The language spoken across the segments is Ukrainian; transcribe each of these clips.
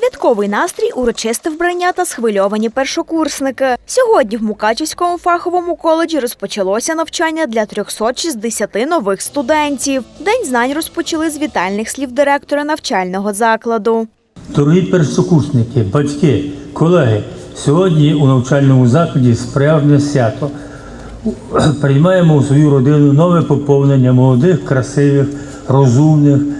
Святковий настрій, урочисте вбрання та схвильовані першокурсники. Сьогодні в Мукачівському фаховому коледжі розпочалося навчання для 360 нових студентів. День знань розпочали з вітальних слів директора навчального закладу. Дорогі першокурсники, батьки, колеги, сьогодні у навчальному закладі справжнє свято. Приймаємо у свою родину нове поповнення молодих, красивих, розумних,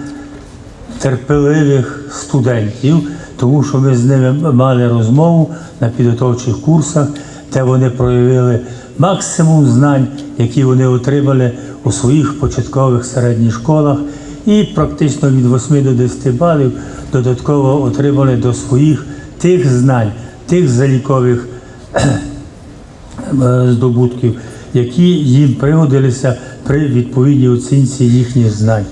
терпеливих студентів, тому що ми з ними мали розмову на підготовчих курсах, де вони проявили максимум знань, які вони отримали у своїх початкових середніх школах, і практично від 8 до 10 балів додатково отримали до своїх тих знань, тих залікових е, здобутків, які їм пригодилися при відповідній оцінці їхніх знань.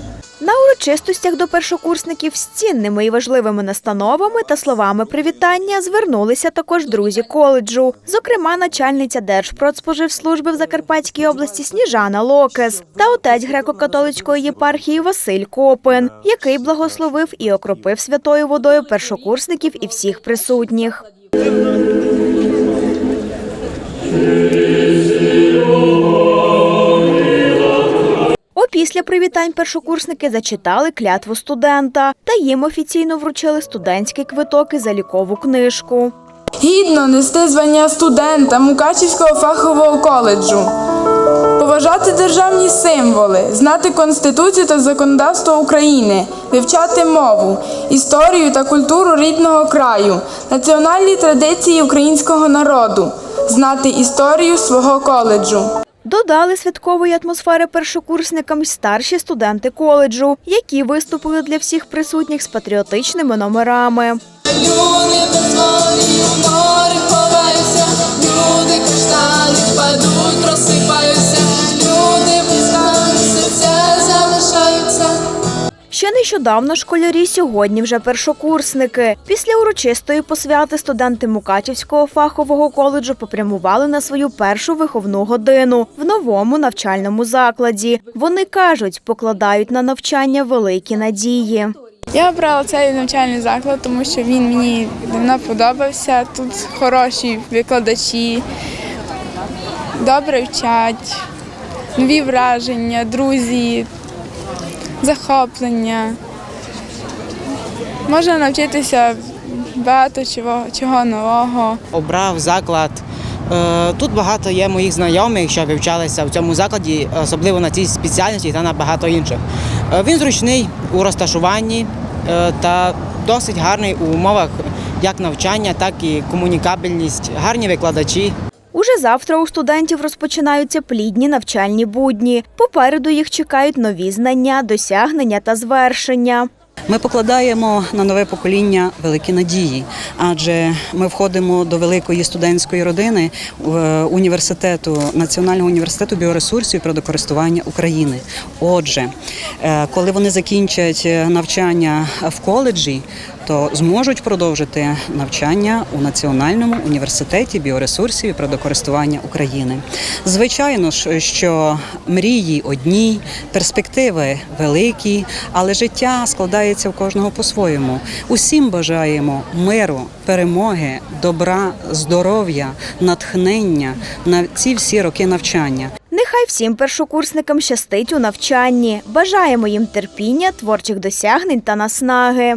Урочистостях до першокурсників з цінними і важливими настановами та словами привітання звернулися також друзі коледжу. Зокрема, начальниця Держпродспоживслужби в Закарпатській області Сніжана Локес та отець греко-католицької єпархії Василь Копин, який благословив і окропив святою водою першокурсників і всіх присутніх. Опісля привітань першокурсники зачитали клятву студента та їм офіційно вручили студентський квиток і залікову книжку. Гідно нести звання студента Мукачівського фахового коледжу, поважати державні символи, знати Конституцію та законодавство України, вивчати мову, історію та культуру рідного краю, національні традиції українського народу, знати історію свого коледжу. Додали святкової атмосфери першокурсникам старші студенти коледжу, які виступили для всіх присутніх з патріотичними номерами. Нещодавно школярі, сьогодні вже першокурсники. Після урочистої посвяти студенти Мукачівського фахового коледжу попрямували на свою першу виховну годину в новому навчальному закладі. Вони кажуть, покладають на навчання великі надії. Я обрала цей навчальний заклад, тому що він мені давно подобався. Тут хороші викладачі, добре вчать, нові враження, друзі, захоплення. Можна навчитися багато чого, чого нового. обрав заклад. Е, Тут багато є моїх знайомих, що вивчалися в цьому закладі, особливо на цій спеціальності та на багато інших. Е, Він зручний у розташуванні е, та досить гарний у умовах як навчання, так і комунікабельність, гарні викладачі. Уже завтра у студентів розпочинаються плідні навчальні будні. Попереду їх чекають нові знання, досягнення та звершення. Ми покладаємо на нове покоління великі надії, адже ми входимо до великої студентської родини е, університету Національного університету біоресурсів і природокористування України. Отже, е, коли вони закінчать е, навчання в коледжі, то зможуть продовжити навчання у Національному університеті біоресурсів і природокористування України. Звичайно ж, що мрії одні, перспективи великі, але життя складається у кожного по-своєму. Усім бажаємо миру, перемоги, добра, здоров'я, натхнення на ці всі роки навчання. Нехай всім першокурсникам щастить у навчанні. Бажаємо їм терпіння, творчих досягнень та наснаги.